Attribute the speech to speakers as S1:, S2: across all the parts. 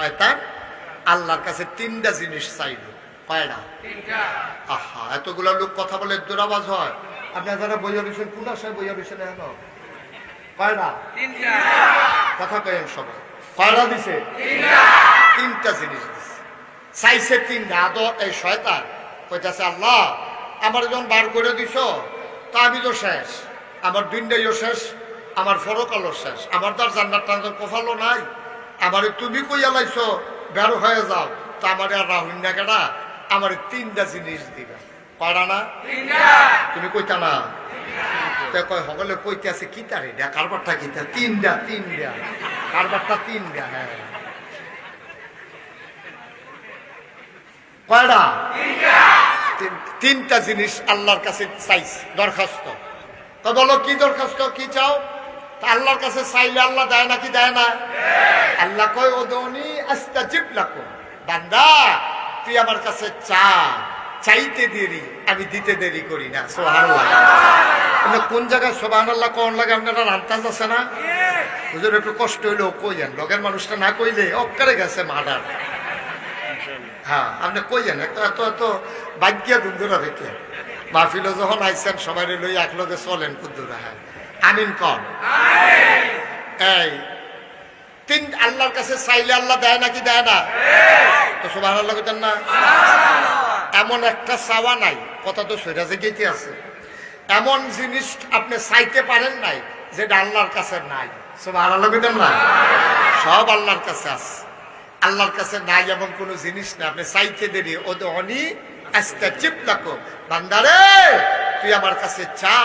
S1: শয়তান আল্লাহর কাছে তিনটা জিনিস চাইল কয়টা? আহা এতগুলা লোক কথা বলে দুরাবাজ হয়। আপনার যারা বইয়া রয়েছেন কোন আশায় বইয়া রয়েছেন এখন কয়টা? কথা কেন সবাই। কয়টা দিছে? তিনটা। জিনিস দিছে। চাইছে তিনটা। আদ এই শয়তান। কইতাছে আল্লাহ আমার যখন বার করে দিছ তা আমি তো শেষ। আমার দিনটাইও শেষ। আমার ফরকালও শেষ। আমার তো আর জান্নার টান্নার কোফালো নাই। আমার তুমি কইয়া লাইছো বেরো হয়ে যাও। তা আমার আর রাহুল না কেডা? আমার তিনটা জিনিস দিবে। পারা না? তুমি কইতা না? তে কয় সকলে কইতে আছে কি তার এটা কারবারটা কি তার তিনটা তিনটা। কারবারটা তিনটা হ্যাঁ। কয়টা তিন- তিনটা জিনিস আল্লাহর কাছে চাইছি দরখাস্ত। তো বলো কি দরখাস্ত কি চাও? আল্লাহর কাছে চাইলে আল্লাহ দেয় নাকি দেয় না? আল্লাহ কয় ওদনি আস্তা জিপ লাখো বান্দা, তুই আমার কাছে চা, চাইতে দেরি, আমি দিতে দেরি করি না সোহানাল্লাহ কোন জায়গায় সোহানাল্লাহ কোন লাগে আপনারা রান্তাজ আছে না? হুজুর, একটু কষ্ট হইলে ও কই কইয়েন, লগের মানুষটা না কইলে অক্কারে গেছে মার্ডার। হ্যাঁ আপনি কইয়েন এত এত এত বাগ্যা দুন্দুরা রেখে। মাহফিলে যখন আইসেন সবাই লই এক লগে চলেন কুদ্দুরা হ্যাঁ। আমিন কন? এই তিন আল্লাহর কাছে চাইলে আল্লাহ দেয় নাকি দেয় না? তো সুবাহ আল্লাহ না। এমন একটা চাওয়া নাই কথা তো সৈরাজে গেতে আছে। এমন জিনিস আপনি চাইতে পারেন নাই যেটা আল্লাহর কাছে নাই। সুবাহ আল্লাহ কইতেন না? সব আল্লাহর কাছে আছে। আল্লাহর কাছে নাই এমন কোনো জিনিস না আপনি চাইতে দেরি ও তো অনি আস্তে চিপ লাখো বান্দারে তুই আমার কাছে চা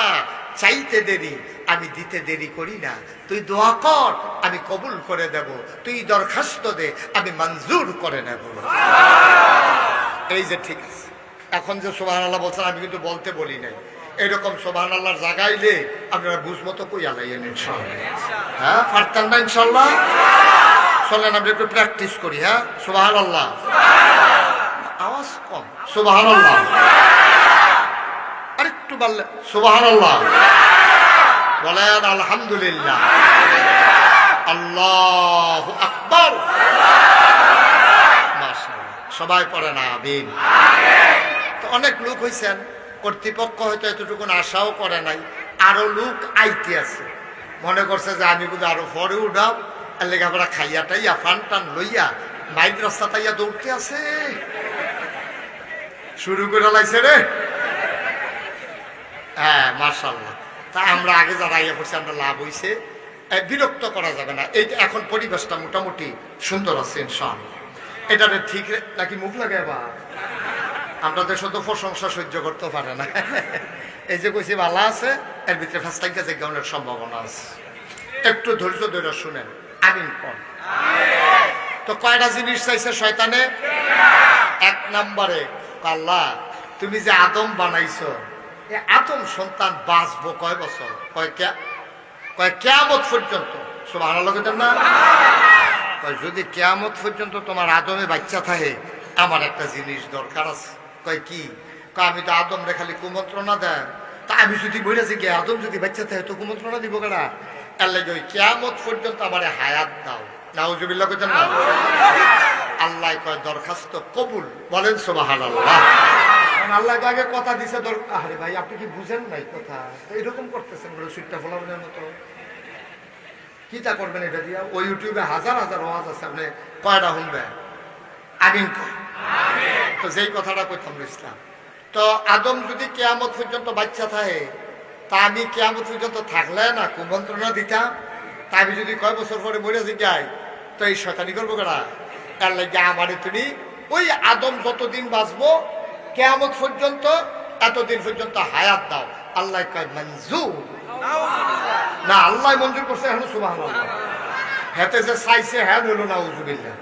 S1: চাইতে দেরি। আমি দিতে দেরি করি না। তুই দোয়া কর, আমি কবুল করে দেব তুই দরখাস্ত দে, আমি মঞ্জুর করে নেব। এই যে ঠিক আছে। এখন যে সোহান আল্লাহ বলছেন, আমি কিন্তু বলতে বলি নাই। এরকম সোহান আল্লাহর জাগাইলে আপনারা বুঝমতো কই আলাইয়েন হ্যাঁ পারতেন না ইনশাল্লাহ চলেন, আমরা একটু প্র্যাকটিস করি হ্যাঁ? সোহান আল্লাহ আওয়াজ কম। সোহান আল্লাহ আরেকটু বললে সোহান আল্লাহ বলেন আলহামদুলিল্লাহ। আল্লাহ আকবর। সবাই পড়ে না আমিন। তো অনেক লোক হয়েছেন কর্তৃপক্ষ হয়তো এতটুকুন আশাও করে নাই আরও লোক আইতে আছে। মনে করছে যে আমি বুধ আরও পরে উঠাম আর লেখাপড়া খাইয়া টাইয়া ফান টান লইয়া মাইক রাস্তা তাইয়া দৌড়তে আছে। শুরু করে লাইছে রে। হ্যাঁ মার্শাল্লাহ তা আমরা আগে যারা ইয়ে করছি আমরা লাভ হইছে। এ, বিরক্ত করা যাবে না। এই এখন পরিবেশটা মোটামুটি সুন্দর আছে ইনশাআল্লাহ। এটা ঠিক নাকি মুখ লাগে বা? দেশে তো প্রশংসা সহ্য করতে পারে না। এই যে কইছি ভালো আছে এর ভিতরে ফার্স্ট টাইমকে যে অনেক সম্ভাবনা আছে। একটু ধৈর্য ধৈর্য শুনেন। আমিন কন। তো কয়টা জিনিস চাইছে শয়তানে? এক নম্বরে আল্লাহ তুমি যে আদম বানাইছো আদম সন্তান বাঁচবো কয় বছর? কয় কে কয় কেয়ামত পর্যন্ত? সব আনালো না? কয় যদি কেয়ামত পর্যন্ত তোমার আদমে বাচ্চা থাকে আমার একটা জিনিস দরকার আছে। কয় কি? কয় আমি তো আদম খালি কুমন্ত্রণা দেন। তা আমি যদি বলেছি কি আদম যদি বাচ্চা থাকে তো কুমন্ত্রণা দিব কেনা এর লাগে ওই কেয়ামত পর্যন্ত আমার হায়াত দাও। নাউজুবিল্লাহ কইতেন না? আল্লাহ কয় দরখাস্ত কবুল। বলেন সোবাহান আল্লাহ আগে কথা দিছে ভাই, আপনি কি বুঝেন নাই কথা? এরকম করতেছেন বলে সুইটটা মতো। কিতা করবেন এটা ওই ইউটিউবে হাজার হাজার আছে, আপনি কয়টা আমিন তো যেই কথাটা ইসলাম। তো আদম যদি কেয়ামত পর্যন্ত বাচ্চা থাকে, তা আমি কেয়ামত পর্যন্ত থাকলে না, কুমন্ত্রণা দিতাম। তা আমি যদি কয় বছর পরে মরে যাই, তো এই শতানি করব কেনা তার লাগে আমারে তুমি ওই আদম যতদিন বাঁচবো কেয়ামত পর্যন্ত, এতদিন পর্যন্ত হায়াত দাও। আল্লাহ না, আল্লাহ মঞ্জুর করছে এখন সুবাহ হেতে যে চাইছে হ্যাঁ হইল না উজুবিল্লা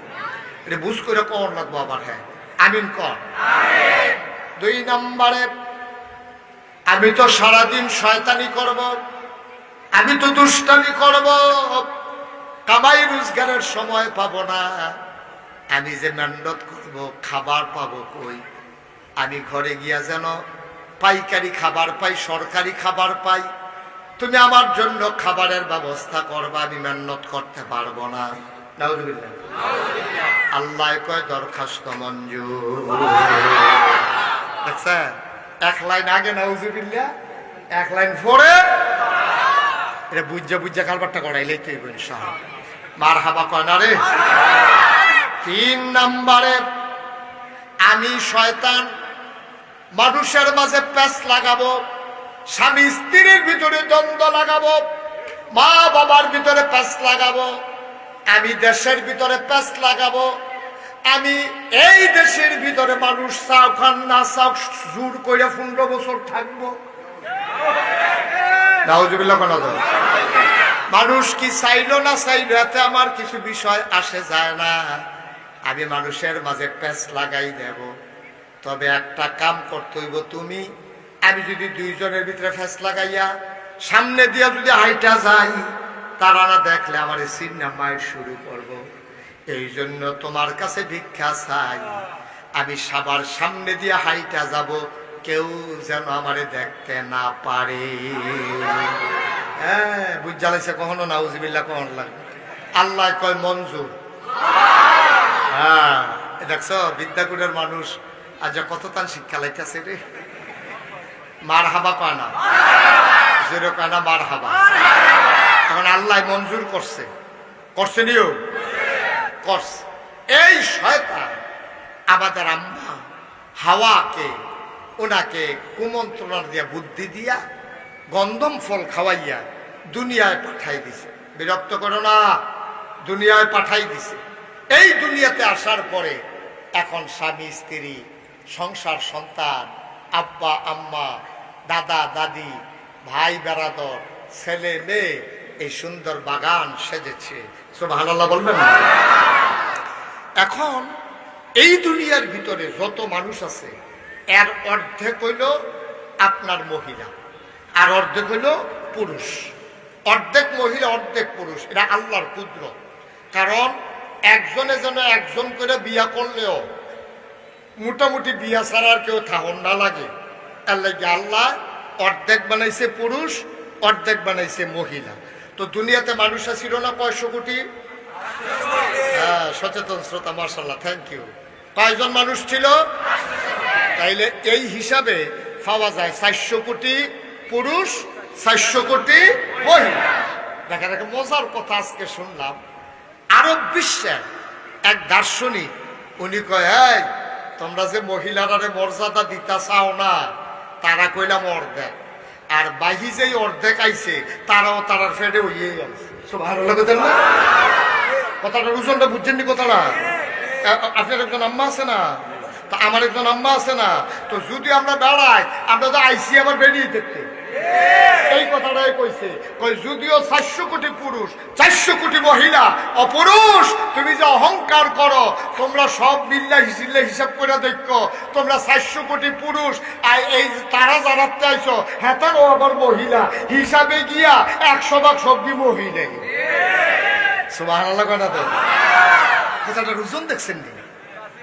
S1: এটা বুঝ করে কর লাগবো আবার হ্যাঁ। আমিন কর। দুই নম্বরে, আমি তো সারাদিন শয়তানি করব, আমি তো দুষ্টামি করব, কামাই রোজগারের সময় পাবো না। আমি যে মেহনত করব, খাবার পাবো কই? আমি ঘরে গিয়া যেন পাইকারি খাবার পাই, সরকারি খাবার পাই, তুমি আমার জন্য খাবারের ব্যবস্থা করবা, আমি মেহনত করতে পারব না। আল্লাহ কয়, দরখাস্ত মঞ্জুর। দেখছেন? এক লাইন আগে না উজুবিল্লা এক লাইন পরে। এটা বুঝা বুঝা কালবারটা করাইলেই তুই মার হাবা কয়, না রে। তিন নম্বরে, আমি শয়তান মানুষের মাঝে প্যাস লাগাবো, স্বামী স্ত্রীর ভিতরে দ্বন্দ্ব লাগাবো, মা বাবার ভিতরে প্যাস লাগাবো, আমি দেশের ভিতরে প্যাস লাগাবো, আমি এই দেশের ভিতরে মানুষ চাও, খান না চাও, জোর করে পনেরো বছর থাকব। মানুষ কি চাইলো না চাইলো, এতে আমার কিছু বিষয় আসে যায় না। আমি মানুষের মাঝে প্যাঁচ লাগাই দেব। তবে একটা কাম করতে হইব তুমি। আমি যদি দুইজনের ভিতরে ফ্যাস লাগাইয়া সামনে দিয়া যদি হাইটা যাই তারা না দেখলে আমার সিন্না মায়ের শুরু করব। এই জন্য তোমার কাছে ভিক্ষা চাই। আমি সবার সামনে দিয়ে হাইটা যাব, কেউ যেন আমারে দেখতে না পারে। হ্যাঁ বুঝালাইছে কখনো না, উজিবিল্লা কখন লাগবে আল্লাহ কয় মঞ্জুর। হ্যাঁ দেখছ বিদ্যাগুড়ের মানুষ আজ কত তান শিক্ষা লাইতেছে রে? মার হাবা পায় না? জোরে পায় না মার হাবা তখন আল্লাহ মঞ্জুর করছে। করছে নিও করছে। এই শয়তান, আমাদের আম্মা হাওয়াকে ওনাকে কুমন্ত্রণা দিয়া বুদ্ধি দিয়া গন্ধম ফল খাওয়াইয়া দুনিয়ায় পাঠাই দিছে। বিরক্ত করো না, দুনিয়ায় পাঠাই দিছে। এই দুনিয়াতে আসার পরে এখন স্বামী, স্ত্রী সংসার সন্তান, আব্বা, আম্মা, দাদা, দাদি, ভাই, বেড়াদর, ছেলে, মেয়ে, এই সুন্দর বাগান সেজেছে। বলবেন এখন এই দুনিয়ার ভিতরে যত মানুষ আছে, এর অর্ধেক হইল আপনার মহিলা, আর অর্ধেক হইল পুরুষ। অর্ধেক মহিলা, অর্ধেক পুরুষ এটা আল্লাহর ক্ষুদ্র কারণ একজনে যেন একজন করে বিয়া করলেও মোটামুটি বিয়া ছাড়ার কেউ থাহন না লাগে। আল্লাহ অর্ধেক বানাইছে পুরুষ, অর্ধেক বানাইছে মহিলা। তো দুনিয়াতে মানুষ ছিল না কয়শো কোটি? হ্যাঁ সচেতন শ্রোতা মার্শাল্লাহ থ্যাংক ইউ কয়জন মানুষ ছিল? তাইলে এই হিসাবে পাওয়া যায় চারশো কোটি পুরুষ, চারশো কোটি মহিলা। দেখা, দেখে, মজার কথা আজকে শুনলাম। আরব বিশ্বের এক দার্শনিক, উনি কয়, এই তোমরা যে মহিলারা মর্যাদা দিতা চাও না, তারা কইলাম অর্ধেক। আর বাহি যে অর্ধেক আইছে, তারাও তারার ফেডে হইয়ে গেছে। ভালো কথাটা রুজনটা বুঝছেন নি কথাটা? আপনার একজন আম্মা আছে না? তা আমার একজন আম্মা আছে না, তো যদি আমরা বেড়াই, আমরা তো আইসি আবার বেরিয়ে দেখতে এই কথাটাই কইছে। কই, যদিও চারশো কোটি পুরুষ, চারশো কোটি মহিলা, অপুরুষ, তুমি যে অহংকার করো, তোমরা সব মিল্লা হিসিল্লা হিসাব করে দেখো, তোমরা চারশো কোটি পুরুষ, আর এই তারা জানাতে আইছো হ্যাঁ তারও আবার মহিলা। হিসাবে গিয়া একশো ভাগ সবজি মহিলাই। সুবাহ কথাটা রুজন দেখছেন নি?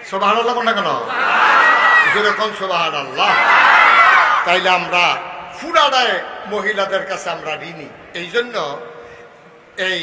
S1: সুবাহ আল্লাহ কোন কেন? যেরকম সোবাহ আল্লাহ তাইলে আমরা ফুরাডায় মহিলাদের কাছে আমরা ঋণী। এই জন্য এই